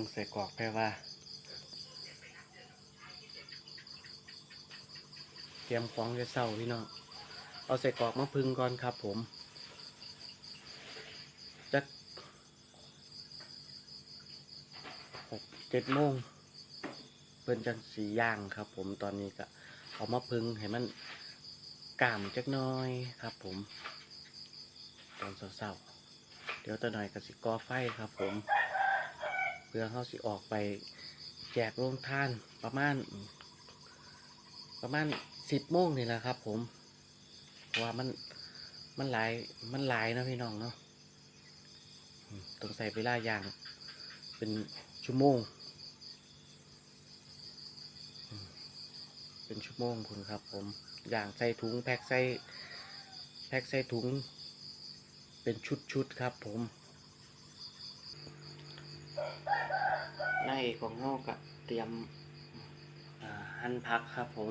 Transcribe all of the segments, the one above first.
เบิ่งใส่กรอกแปว่า เตรียมของจะเศร้าพี่น้อง เอาใส่กรอกมาพึ่งก่อนครับผมจักหกเจ็ดโมงเพิ่นจังสีย่างครับผมตอนนี้ก็เอามาพึ่งให้มันกล้ามจักน้อยครับผม ตอนเศร้าๆเดี๋ยวตะหน่อยก็สิกอไฟครับผม เพื่อเขาสิออกไปแจกโรงทานประมาณ ประมาณสิบโมงนี่แหละครับ ผมเพราะว่ามันมันหลายมันหลายนะพี่น้องเนาะต้องใส่เวลาอย่างเป็นชั่วโมง เป็นชั่วโมงคุณครับ ผมอย่างใส่ถุงแพ็คใส่แพ็คใส่ถุง เป็นชุดๆครับผม อกของเฮาก็เตรียมหั่นผักครับผม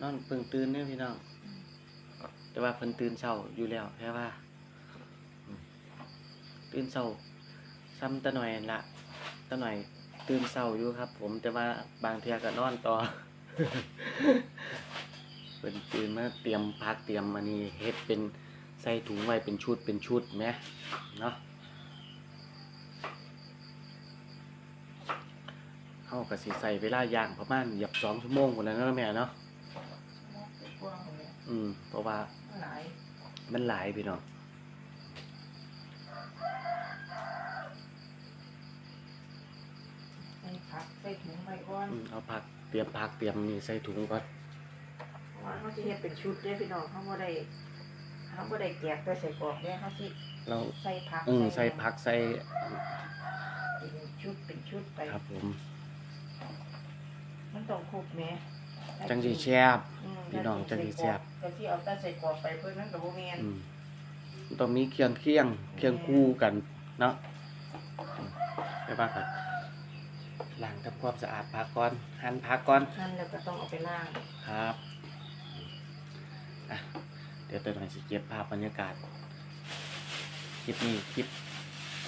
นอนเพิ่งตื่นเนี่ยพี่น้อง แต่ว่าเพิ่นตื่นเช้าอยู่แล้วแค่ว่า ตื่นเช้าซ้ำตะหน่อยละตะหน่อยตื่นเช้าอยู่ครับ ผมแต่ว่าบางเทือก็นอนต่อเพิ่นตื่นมาเตรียมพักเตรียมอันนี้เฮ็ดเป็นใส่ถุงไว้เป็นชุดเป็นชุดแหมเนาะ เฮาก็สิใส่เวลาย่างประมาณเหยียบสองชั่วโมงพุ่นแหล้วเนาะแม่เนาะกว้างเลยอืมเพราะว่าหลายมันหลายพี่น้องใส่ผักใส่ถุงไว้ก่อนอืมเอาผักเตรียมผักเตรียมนี่ใส่ถุงก่อนเพราะว่าเขาจะเฮ็ดเป็นชุดเด้อพี่น้องเขาบ่ได้เขาบ่ได้แจกแต่ใส่กรอกเด้อเขาสิเราใส่ผักอืมใส่ผักใส่เป็นชุดเป็นชุดไปครับผม มันต้องครบแหมจังสิแซ่บ อืมพี่น้องจังสิแซ่บก็สิเอาแต่ใส่กรอกไปเพิ่นมันก็บ่แม่นอืมต้องมีเคียงเคียงเคียงคู่กันเนาะอืมไปบ้างครับล้างทำความสะอาดผักก่อนหั่นผักก่อน นั่นแล้วก็ต้องเอาไปล้างครับอะเดี๋ยวตัวหน่อยสิเก็บภาพบรรยากาศ คลิปนี้คลิป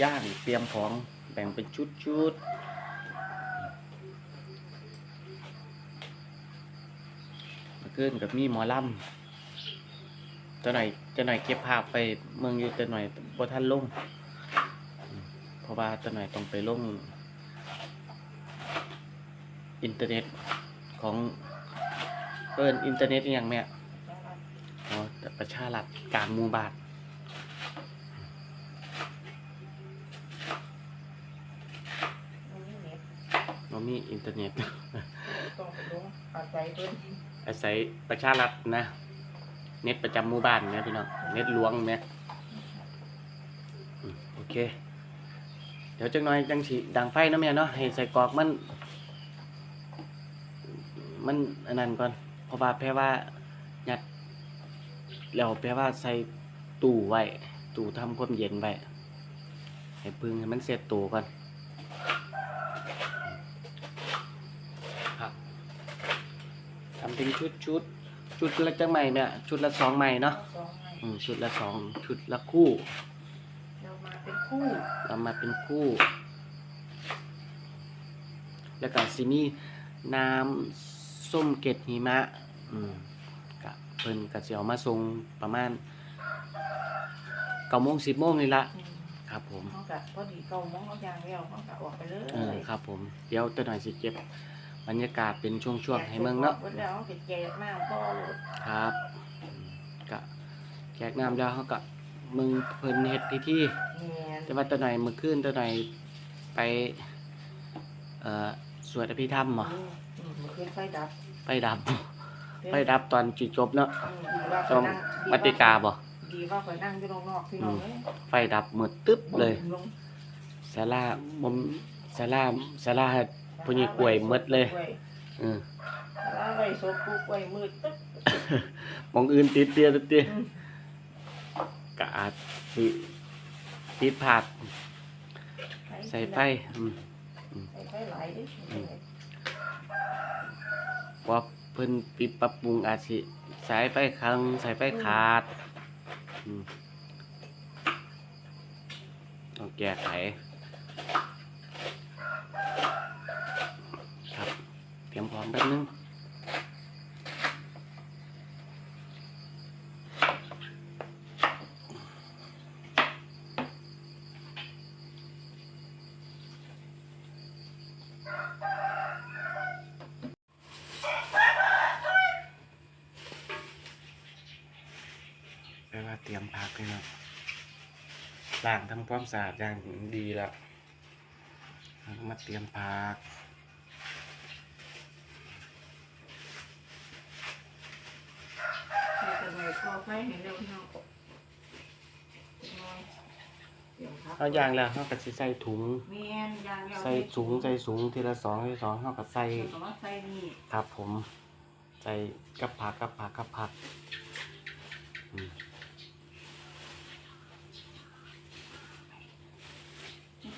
ย่างเตรียมของแบ่งเป็นชุดชุด ขึ้นกับมีหมอลำตัวหน่อยตัวหน่อยเก็บภาพไปเมืองอยู่ตัวหน่อยบทันลงอืมเพราะว่าตัวหน่อยต้องไปลงอินเทอร์เน็ตของเอินอินเทอร์เน็ตอหย่างแม่อ๋อแต่ประชารัฐกลางหมู่บ้านมันมีเน็ตเรามีอินเทอร์เน็ตต้องไปลงอาศัยเพิ่น อาศัยประชารัฐนะ เน็ตประจำหมู่บ้านนะพี่น้อง เน็ตหลวงนะโอเค เดี๋ยวจังหน่อยจังสีดังไฟนะแม่เนาะ ให้ใส่กรอกมัน มันอันนั้นก่อน เพราะว่าแปลว่ายัด แล้วแปลว่าใส่ตู้ไว้ ตู้ทำความเย็นไว้ ให้พึ่งให้มันเสร็จตัวก่อนครับทำ เป็นชุดชุดชุดละจังใหม่เนี่ยชุดละสองใหม่เนาะสองไม้อืมชุดละสองชุดละคู่ เรามาเป็นคู่เรามาเป็นคู่ แล้วก็ซิมีน้ำส้มเกล็ดหิมะ อืมกะเพิ่นกะสิเอามาส่งประมาณเก้าโมงสิบโมงนี่ละอืมครับผม เขากะพอดีเก่ามองเขายางแล้วเขากะออกไปเลยเออครับผม เดี๋ยวตัวหน่อยสิเก็บ บรรยากาศเป็นช่วงๆให้เมืองเนาะเพิ่นแล้วเขาก็แจกน้ำก็โลดครับอืมกะแจกน้ำแล้วเขากะมึงเพิ่นเฮ็ดพิธีแม่นแต่ว่าตัวหน่อยมื้อคืนตัวหน่อยไปเอ่อสวดอภิธรรมเหรออืมอืมมันขึ้นไฟดับไปดับ ไปดับตอนจุดจบเนาะอืมดีว่าต้องข่อยนั่งมัตติกาบ่ดีว่าข่อยนั่งอยู่นอกๆพี่น้องเอ้ยไฟดับหมดตึ๊บเลย ลงศาลาบ่มศาลาศาลา ผู้หญิงกล้วยหมดเลยกล้วยเออศาลาไว้ศพผู้กล้วยมืดตึ๊บหมองอื่นติดเตียติดเตียอืมกะอาจสิติดผาดใส่ไฟอืมใส่ไฟหลายเด้อืมว่าเพิ่นปิดปรับปรุงอาจสิสายไฟคังสายไฟขาดอืมต้องแก้ไข ครับ เตรียมพร้อมแป๊บนึงแปลว่าเตรียมพักเลยเนาะล้างทำความสะอาดอย่างดีแล้ว มาเตรียมพัก ใส่กระเทียมก็ไฟให้เร็วพี่น้องจักหน่อย เตรียมพักเอาอย่างแล้วเขาก็สิใส่ถุง แม่นยางเดียวใส่ถุงใส่ถุงทีละสองทีละสองเขาก็ใส่แล้วก็มาใส่นี่ครับผม ใส่กับผักกับผักกับผักอืม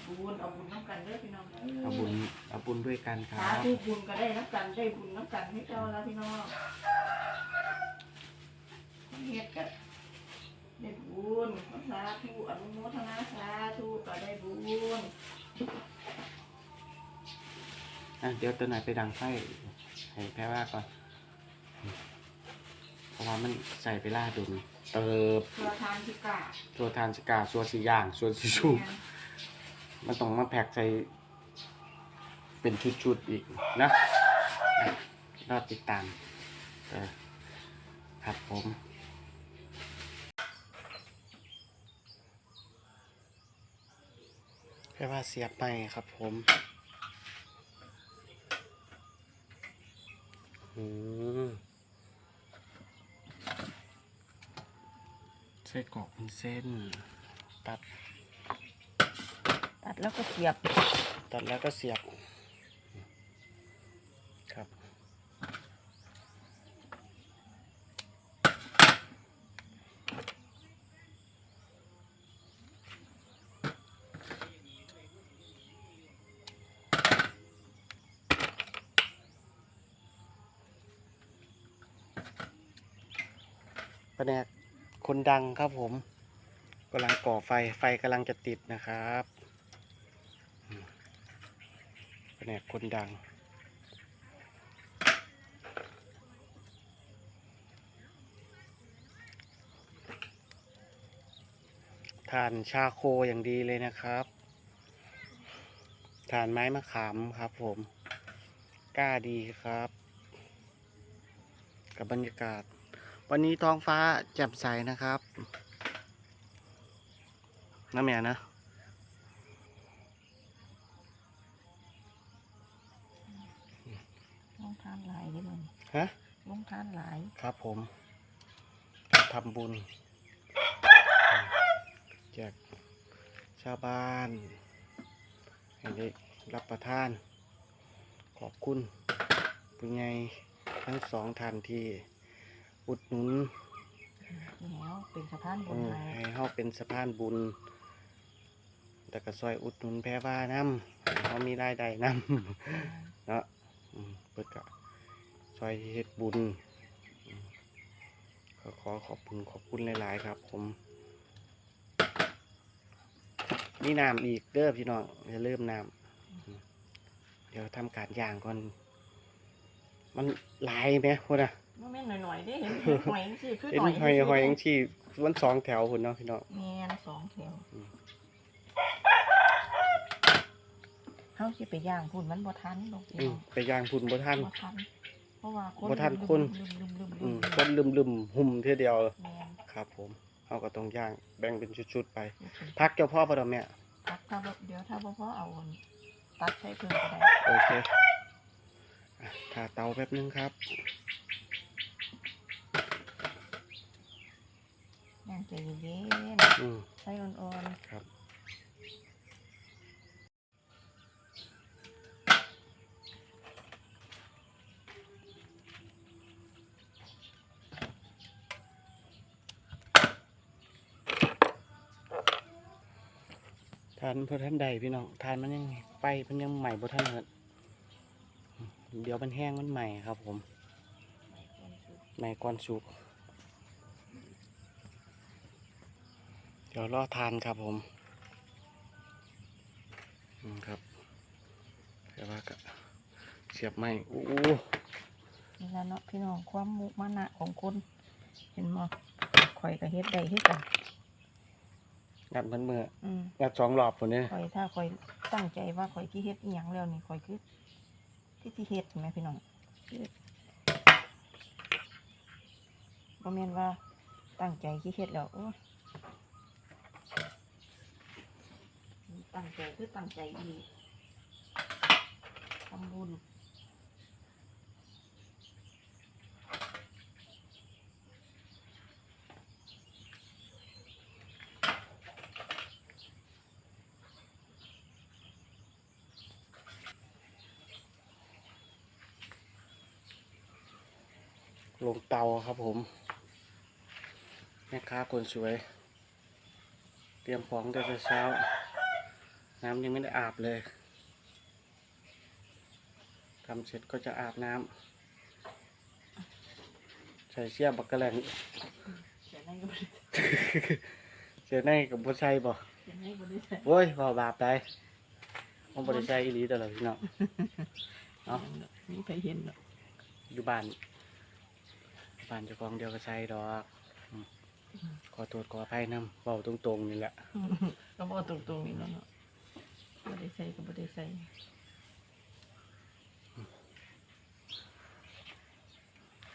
บุญเอาบุญน้ำกันเด้อพี่น้องเอาบุญเอาบุญด้วยกันคสารับธุบุญก็ได้น้ำกันได้บุญน้ำกันให้เจ้าแล้วพี่น้องเฮ็ดกัน ได้บุญสาธุอนุโมทนาสาธุก็ได้บุญอะเดี๋ยวตัวไหนไปดังไฟให้แพ้ว่าก่อนเพราะว่ามันใส่ไปล่าดุนเติบเพื่อทานที่กาตัวทานสกาส่วนสีย่างส่วนสีชูมันต้องมาแพ็กใส่เป็นชุดๆอีกนะอะรอติดตามเออครับผม แค่ว่าเสียบไปครับผมอืมไส้กรอกเป็นเส้น ตัด ตัดแล้วก็เสียบ ตัดแล้วก็เสียบ ครับ แผนกคนดังครับผมกำลังก่อไฟไฟกำลังจะติดนะครับแผนกคนดังทานชาโคอย่างดีเลยนะครับทานไม้มะขามครับผม กล้าดีครับ กับบรรยากาศ วันนี้ท้องฟ้าแจ่มใสนะครับน้าแม่นะลงทานหลายเด้มันฮะลงทานหลาย ครับผมทำบุญแจกชาวบ้านให้ได้รับประทาน ขอบคุณผู้ใหญ่ทั้งสองท่านที่ อุดหนุนแล้วเป็นสะพานบุเอญอให้ให้เฮาเป็นสะพานบุญแต่ก็ซอยอุดหนุนแพร่ว่าน้ำให้เฮามีรายได้น้ำเนาะอืมเปิดกะซอยเฮ็ดบุญอืมก็ขอขอบคุณขอบคุณหลาย ๆ ครับผมนี่น้ำอีกเด้อพี่น้องอย่าลืมน้ำอืมเดี๋ยวทำการย่างก่อน มันหลายไหมพูดนะ บ่แม่นหน่อยๆเด้เห็นเห็นหอยจังซี่คือเห็นหน่อยหอยหอยยังชีวันสองแถวคุณเนาะพี่น้องแม่นสองแถวอืมเฮาสิไปย่างพุ่นมันบ่ทันดอกพี่อืมน้องไปย่างคุณบ่ท่านบ่ทันเพราะว่าคนบ่ทันคน ลืมๆๆๆอืมคนลืมลืมๆหุ่มเท่ยเดียวแม่นครับผมเอาก็ต้องย่างแบ่งเป็นชุดๆไปโอเคพักเจ้าพ่อปะดอมแม่ตัดถ้าบ่เดี๋ยวถ้าบ่พอเอาอันตัดใช้เพิ่มก็ได้โอเคอะทาเตาแป๊บนึงครับ ย่างใจเย็นอืมๆใช้อ่อนครับ ทานพอท่านใดพี่น้อง ทานมันยังไฟมันยังใหม่พอท่านเหิดอืมเดี๋ยวมันแห้งมันใหม่ครับผม ๆ ใหม่ก่อนสุก ดี๋ยวรอทานครับผมอืมครับแต่ว่าก็เสียบไม่โอ้นี่ละเนาะพี่น้องความมุมานะของคนเห็นบ่ข่อยก็เฮ็ดได้คือกันงัดมันเมื่ออืมงัดสองรอบคนนี้ข่อยถ้าข่อยตั้งใจว่าข่อยที่เฮ็ดอีหยังแล้วนี่ข่อยคือที่ที่เฮ็ดใช่ไหมพี่น้องคือบ่แม่นว่าตั้งใจที่เฮ็ดแล้วโอ้ย ตั้งใจคือตั้งใจอีทำบุญลงเตาครับผมแม่ค้าคนสวย เตรียมของแต่เช้า น้ำยังไม่ได้อาบเลยทำเสร็จก็จะอาบน้ำใส่เสียบักกะแหลงเสียในก็บ่ได้เสียในกับบัใส่บ่เสียในบ่ได้ใส่โอ้ยบ่บาปได้ผมบ่ได้ใส่อีหลีตลอดพี่น้องเนาะมีใครเห็นหรอกอยู่บ้านบ้านเจ้าของเดียวก็ใส่ดอกอืมขอโทษขออภัยนำเว้าตรงๆนี่แหละ ก็บอกตรงๆนี่แล้วเนาะ บ่ได้ใส่ก็บ่ได้ใส่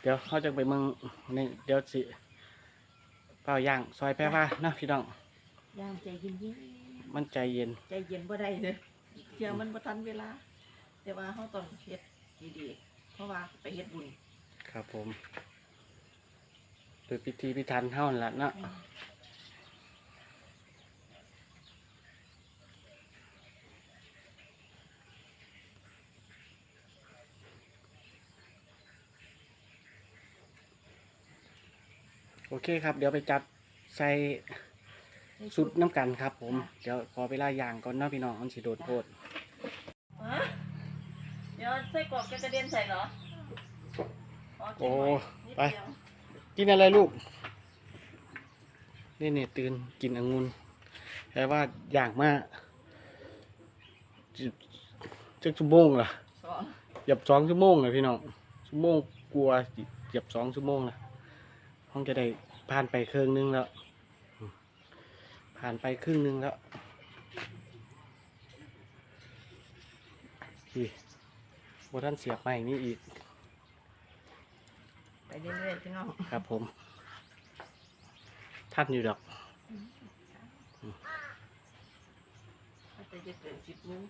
เดี๋ยวเขาจะไปเมืองนี่เดี๋ยวสิเปล่าย่างซอยแพ้ว่านะพี่น้องย่างใจเย็นมันใจเย็นๆใจเย็นบ่ได้เด้อเที่ยมันบ่ทันเวลา แต่ว่าเฮาต้องเฮ็ดดีๆเพราะว่าไปเฮ็ดบุญครับผมโดยพิธีพิธันเท่านั้นละเนาะ โอเคครับ เดี๋ยวไปจัดใส่สุดน้ำกันครับผม เดี๋ยวขอเวลาย่างก่อนเนาะพี่น้องมันสิโดนโพดฮะเดี๋ยวใส่กรอกจะกระเด็นใส่เหรอโอ้ ไป กินอะไรลูก นี่เนี่ยตื่นกินองุ่นแค่ว่าอยากมากจะชั่วโมงเหรอสองเหยียบสองชั่วโมงเลยพี่น้องชั่วโมงกลัวเหยียบสองชั่วโมงละ ห้องจะได้ผ่านไปครึ่งนึงแล้วอืมผ่านไปครึ่งนึงแล้วพี่บท่านเสียบใหม่นี่อีก ไปเรื่อยๆพี่น้อง ครับผม ท่านอยู่ดอกอาจจะจะเกิดสิบโมง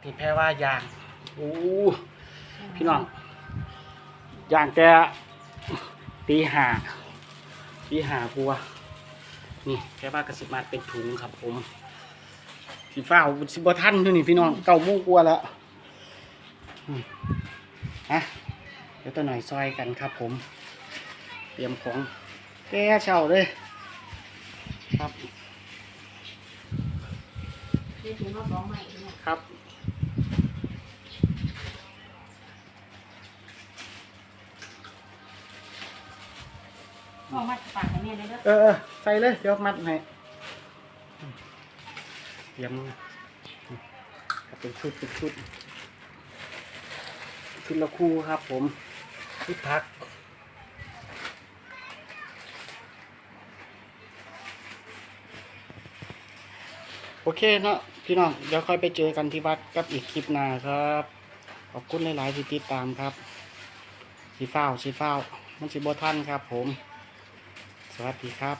พี่แพ้ว่าย่างโอ้ พี่น้องย่างแต่ตีหาตีหากลัวนี่แค่ว่ากระสิบมาเป็นถุงครับผมสีฟ้าวสิบท่านอยู่นี่พี่น้องเก้าโมงกลัวาแล้วอืมฮะเดี๋ยวตัวหน่อยซอยกันครับผม เตรียมของแก้เช่าเลยครับที่ถุงละสองใหม่พี่น้องครับ พ่อมาฝากให้แม่เลยเด้อเออเออใส่เลย เดี๋ยวมัดให้เตรียมครับเป็นชุดเป็นชุด ชุดละคู่ครับ ผม ชุดพักโอเคเนาะพี่น้องเดี๋ยวค่อยไปเจอกันที่วัดกับอีกคลิปหน้าครับ ขอบคุณหลาย ๆ ที่ติดตามครับสีฟ้าวสีฟ้าวมันสีบท่านครับผม สวัสดีครับ